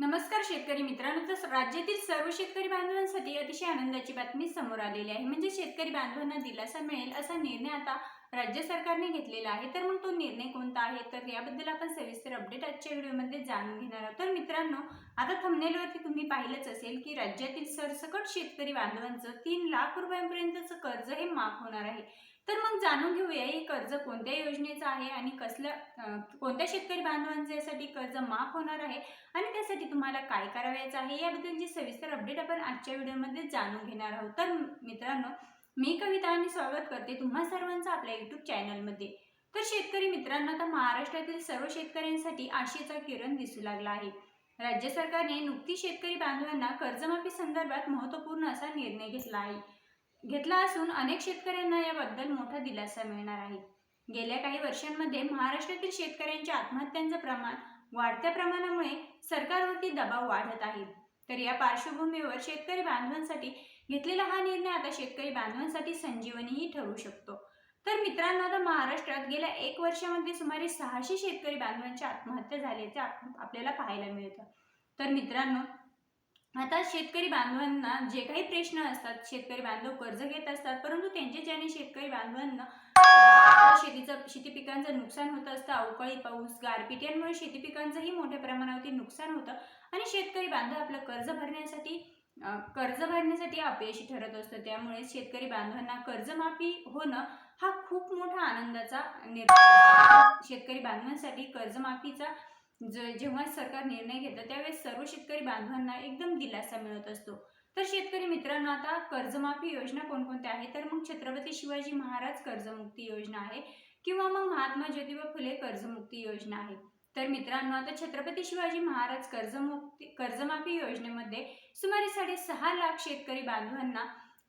नमस्कार शेतकरी मित्रांनो. तर राज्यातील सर्व शेतकरी बांधवांसाठी अतिशय आनंदाची बातमी समोर आलेली आहे. म्हणजे शेतकरी बांधवांना दिलासा मिळेल असा निर्णय आता राज्य सरकारने घेतलेला आहे. तर मग तो निर्णय कोणता आहे? तर याबद्दल आपण सविस्तर अपडेट आजच्या व्हिडिओमध्ये जाणून घेणार आहोत. तर मित्रांनो आता थंबनेलवरती तुम्ही पाहिलंच असेल की राज्यातील सरसकट शेतकरी बांधवांचं तीन लाख रुपयांपर्यंतचं कर्ज हे माफ होणार आहे. तर मग जाणून घेऊया हे कर्ज कोणत्या योजनेचं आहे आणि कसलं कोणत्या शेतकरी बांधवांच्यासाठी कर्ज माफ होणार आहे आणि त्यासाठी तुम्हाला काय करावयाचं आहे याबद्दलची सविस्तर अपडेट आपण आजच्या व्हिडिओमध्ये जाणून घेणार आहोत. तर मित्रांनो मी कविता आणि स्वागत करते तुम्हा सर्वांचं आपल्या युट्यूब चॅनलमध्ये तर शेतकरी मित्रांनो आता महाराष्ट्रातील सर्व शेतकऱ्यांसाठी आशेचा किरण दिसू लागला आहे. राज्य सरकारने नुकतीच शेतकरी बांधवांना कर्जमाफी संदर्भात महत्त्वपूर्ण असा निर्णय घेतला आहे. घेतला असून अनेक शेतकऱ्यांना याबद्दल मोठा दिलासा मिळणार आहे. गेल्या काही वर्षांमध्ये महाराष्ट्रातील शेतकऱ्यांच्या आत्महत्यांचं प्रमाण वाढत्या प्रमाणामुळे सरकारवरती दबाव वाढत आहे. तर या पार्श्वभूमीवर शेतकरी बांधवांसाठी घेतलेला हा निर्णय आता शेतकरी बांधवांसाठी संजीवनीही ठरू शकतो. तर मित्रांनो आता महाराष्ट्रात गेल्या एक वर्षामध्ये सुमारे सहाशे शेतकरी बांधवांच्या आत्महत्या झाल्याचे आप- आपल्याला पाहायला मिळतं. तर मित्रांनो आता शेतकरी बांधवांना जे काही प्रश्न असतात शेतकरी बांधव कर्ज घेत असतात परंतु त्यांच्या ज्याने शेतकरी बांधवांना शेतीचं शेती पिकांचं नुकसान होत असतं अवकाळी पाऊस गारपीट यांमुळे शेती पिकांचंही मोठ्या प्रमाणावरती नुकसान होतं. आणि शेतकरी बांधव आपलं कर्ज भरण्यासाठी कर्ज भरण्यासाठी अपयशी ठरत असतं. त्यामुळे शेतकरी बांधवांना कर्जमाफी होणं हा खूप मोठा आनंदाचा निर्णय. शेतकरी बांधवांसाठी कर्जमाफीचा ज- जेव्हा सरकार निर्णय घेतं त्यावेळेस सर्व शेतकरी बांधवांना एकदम दिलासा मिळत असतो. तर शेतकरी मित्रांनो आता कर्जमाफी योजना कोणकोणत्या आहेत? तर मग छत्रपती शिवाजी महाराज कर्जमुक्ती योजना आहे किंवा मग महात्मा ज्योतिबा फुले कर्जमुक्ती योजना आहे. तर मित्रांनो आता छत्रपती शिवाजी महाराज कर्जमुक्ती कर्जमाफी योजनेमध्ये सुमारे साडेसहा लाख शेतकरी बांधवांना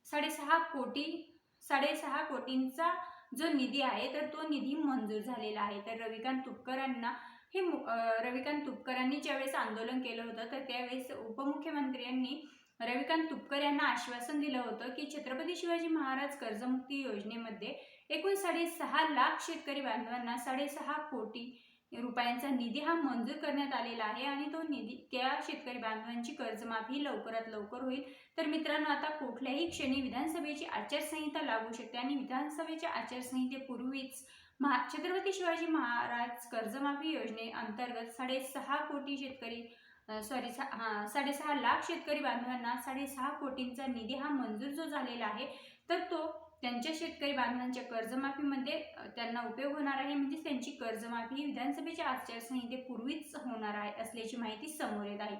साडेसहा कोटी साडेसहा कोटींचा जो निधी आहे तर तो निधी मंजूर झालेला आहे. तर रविकांत तुपकरांना हे मु- रविकांत तुपकरांनी ज्यावेळेस आंदोलन केलं होतं तर त्यावेळेस उपमुख्यमंत्र्यांनी रविकांत तुपकर यांना आश्वासन दिलं होतं की छत्रपती शिवाजी महाराज कर्जमुक्ती योजनेमध्ये एकूण साडेसहा लाख शेतकरी बांधवांना साडेसहा कोटी रुपयांचा निधी हा मंजूर करण्यात आलेला आहे आणि तो निधी त्या शेतकरी बांधवांची कर्जमाफी लवकरात लवकर होईल. तर मित्रांनो आता कुठल्याही क्षणी विधानसभेची आचारसंहिता लागू शकते आणि विधानसभेच्या आचारसंहितेपूर्वीच महा छत्रपती शिवाजी महाराज कर्जमाफी योजनेअंतर्गत साडेसहा कोटी शेतकरी सॉरी हां साडेसहा लाख शेतकरी बांधवांना साडेसहा कोटींचा निधी हा मंजूर जो झालेला आहे तर तो त्यांच्या शेतकरी बांधवांच्या कर्जमाफीमध्ये त्यांना उपयोग होणार आहे. म्हणजेच त्यांची कर्जमाफी ही विधानसभेच्या आचारसंहितेपूर्वीच होणार आहे असल्याची माहिती समोर येत आहे.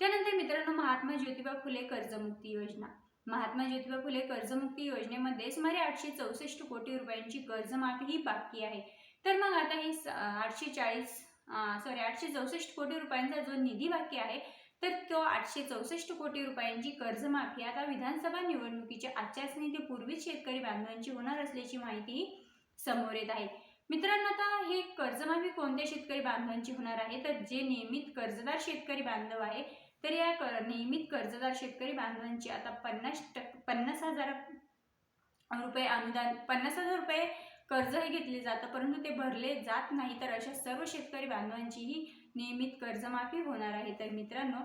त्यानंतर मित्रांनो महात्मा ज्योतिबा फुले कर्जमुक्ती योजना. महात्मा ज्योतिबा फुले कर्जमुक्ती योजनेमध्ये सुमारे आठशे चौसष्ट कोटी रुपयांची कर्जमाफी ही बाकी आहे. तर मग आता ही स- आठशे चाळीस सॉरी आठशे चौसष्ट कोटी रुपयांचा जो निधी बाकी आहे तर तो आठशे चौसष्ट कोटी रुपयांची कर्जमाफी आता विधानसभा निवडणुकीच्या आचारसंहितेपूर्वीच शेतकरी बांधवांची होणार असल्याची माहिती समोर येत आहे. मित्रांनो आता हे कर्जमाफी कोणत्या शेतकरी बांधवांची होणार आहे? तर जे नियमित कर्जदार शेतकरी बांधव आहे तर या कर नियमित कर्जदार शेतकरी बांधवांची आता पन्नास टक्के पन्नास हजार रुपये अनुदान पन्नास हजार रुपये कर्ज हे घेतले जातं परंतु ते भरले जात नाही. तर अशा सर्व शेतकरी बांधवांचीही नियमित कर्जमाफी होणार आहे. तर मित्रांनो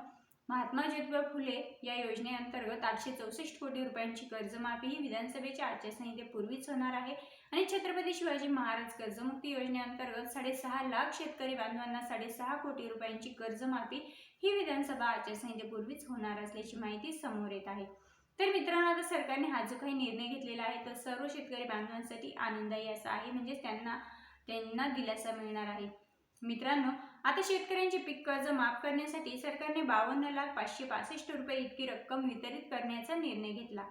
महात्मा ज्योतिबा फुले या योजनेअंतर्गत आठशे चौसष्ट कोटी रुपयांची कर्जमाफी ही विधानसभेच्या आचारसंहितेपूर्वीच होणार आहे. आणि छत्रपती शिवाजी महाराज कर्जमुक्ती योजनेअंतर्गत साडेसहा लाख शेतकरी बांधवांना साडेसहा कोटी रुपयांची कर्जमाफी ही विधानसभा आचारसंहितेपूर्वीच होणार असल्याची माहिती समोर येत आहे. तर मित्रांनो आता सरकारने हा जो काही निर्णय घेतलेला आहे तो सर्व शेतकरी बांधवांसाठी आनंददायी असा आहे म्हणजेच त्यांना त्यांना दिलासा मिळणार आहे. मित्रांनो आता शेतकऱ्यांचे पीक कर्ज माफ करण्यासाठी सरकारने बावन्न लाख पाचशे पासष्ट रुपये इतकी रक्कम वितरित करण्याचा निर्णय घेतला.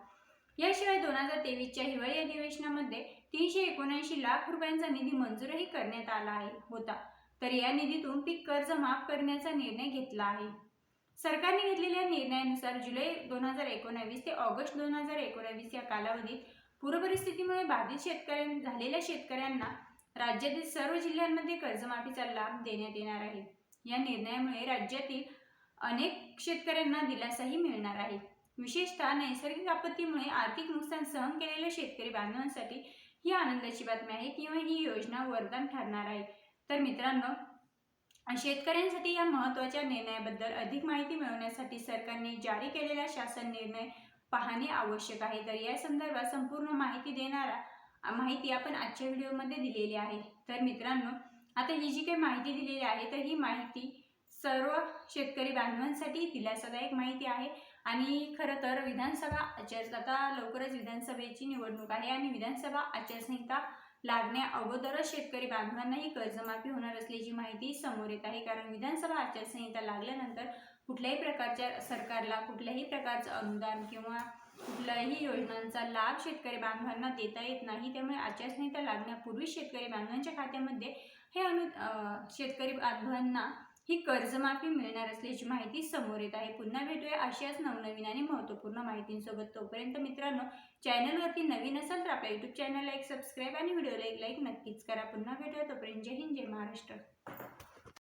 याशिवाय दोन हजार तेवीसच्या हिवाळी अधिवेशनामध्ये तीनशे एकोणऐंशी लाख रुपयांचा निधी मंजूरही करण्यात आला आहे होता. तर या निधीतून पीक कर्ज माफ करण्याचा निर्णय घेतला आहे. सरकारने घेतलेल्या निर्णयानुसार जुलै दोन हजार एकोणावीस ते ऑगस्ट दोन हजार एकोणावीस या कालावधीत पूरपरिस्थितीमुळे बाधित शेतकऱ्यां झालेल्या शेतकऱ्यांना राज्यातील सर्व जिल्ह्यांमध्ये कर्जमाफीचा लाभ देण्यात येणार आहे. या निर्णयामुळे राज्यातील अनेक शेतकऱ्यांना दिलासाही मिळणार आहे. विशेषतः नैसर्गिक आपत्तीमुळे आर्थिक नुकसान सहन केलेल्या शेतकरी बांधवांसाठी ही आनंदाची बातमी आहे किंवा ही योजना वरदान ठरणार आहे. तर मित्रांनो शेतकऱ्यांसाठी या महत्त्वाच्या निर्णयाबद्दल अधिक माहिती मिळवण्यासाठी सरकारने जारी केलेला शासन निर्णय पाहणे आवश्यक आहे. तर या संदर्भात संपूर्ण माहिती देणारा माहिती आपण आजच्या व्हिडिओमध्ये दिलेली आहे. तर मित्रांनो आता ही जी काही माहिती दिलेली आहे तर ही माहिती सर्व शेतकरी बांधवांसाठी दिलासादायक माहिती आहे. आणि खरं तर विधानसभा आचार आता लवकरच विधानसभेची निवडणूक आहे आणि विधानसभा आचारसंहिता लागण्या अगोदरच शेतकरी बांधवांनाही कर्जमाफी होणार असल्याची माहिती समोर येत आहे. कारण विधानसभा आचारसंहिता लागल्यानंतर कुठल्याही प्रकारच्या सरकारला कुठल्याही प्रकारचं अनुदान किंवा कुठल्याही योजनांचा लाभ शेतकरी बांधवांना देता येत नाही. त्यामुळे आचारसंहिता लागण्यापूर्वी शेतकरी बांधवांच्या खात्यामध्ये हे अनु शेतकरी बांधवांना ही कर्जमाफी मिळणार असल्याची माहिती समोर येत आहे. पुन्हा भेटूया अशाच नवनवीन आणि महत्त्वपूर्ण माहितींसोबत. तोपर्यंत मित्रांनो चॅनलवरती नवीन असाल तर आपल्या यूट्यूब चॅनलला एक सबस्क्राईब आणि व्हिडिओला एक लाईक नक्कीच करा. पुन्हा भेटूया तोपर्यंत जय हिंद जय महाराष्ट्र.